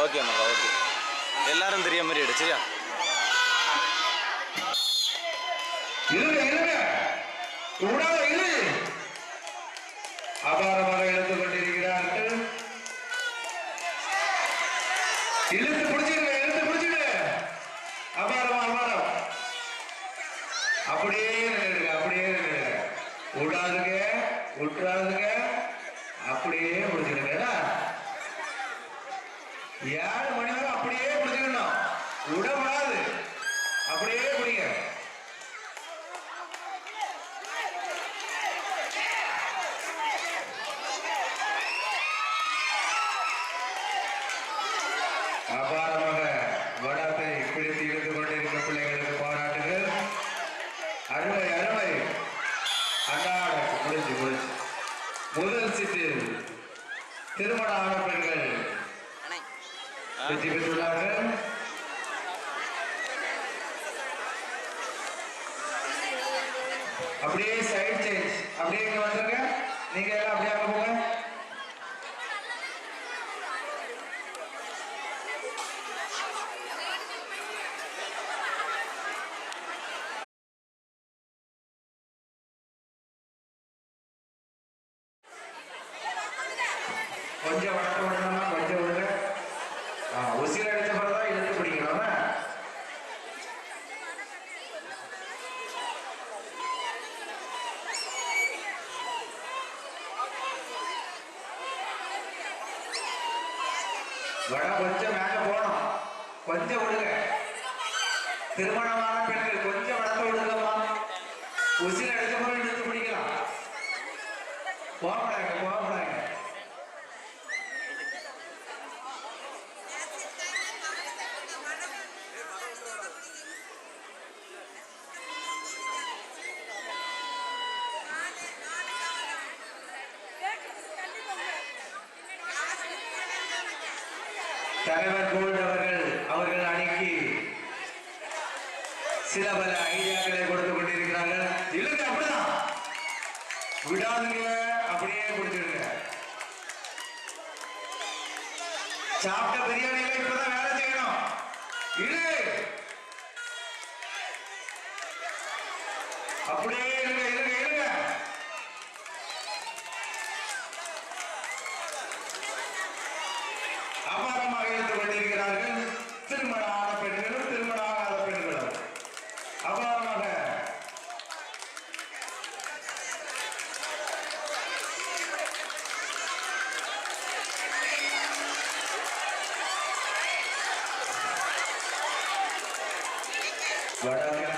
Okay மகா okay. எல்லாரும் தெரிய மாதிரி எடு சரியா? இருங்க இருங்க. விடாத இரு அபாரமாக இழுத்து கொண்டிருக்கிறார்கள். இழுத்து பிடிச்சிருங்க இழுத்து பிடிச்சிடு அபாரம் அபாரம். அப்படியே நின்றுடுங்க அப்படியே நின்றுடுங்க விடாதுங்க விட்டுறாதுங்க அப்படியே பிடிச்சிடுங்க ஏழு மணி நேரம் அப்படியே பிடிச்சிக்கணும் விட அப்படியே பிடிங்க அபாரமாக வடத்தை பிடித்து இழுத்துக் கொண்டிருக்கிற பிள்ளைகளுக்கு பாராட்டுகள். அருமை அருமை. அன்றாட முடிஞ்சு முடிஞ்சு. முதல் சிட்டு திருமண ஆன பெண்கள் வெற்றி பெற்றுள்ளார்கள் அப்படியே சைடு சேஞ்ச் அப்படியே இங்க வந்துருங்க நீங்க எல்லாம் அப்படியே அங்க போங்க கொஞ்சம் வளர்த்து விடணும்னா கொஞ்சம் விடுங்க ஆ, உசிரை எடுத்த தான் எழுதி பிடிக்கணும் ஆ? வட கொஞ்சம் மேல போனோம் கொஞ்சம் விடுங்க. திருமணமான பெண்கள் கொஞ்சம் வளர்த்து விடுங்கம்மா. உசிரை எடுத்த பிறகு தலைவர் கோல்டு அவர்கள் அவர்கள் அணிக்கு சில பல ஐடியாக்களை கொடுத்து கொண்டிருக்கிறார்கள். இல்லைங்க அப்படிதான். விடாதுங்க அப்படியே கொடுத்துருங்க சாப்பிட்ட பிரியாணியில இப்பதான் வேலை செய்யணும். இரு. அப்படியே வடகிழக்கு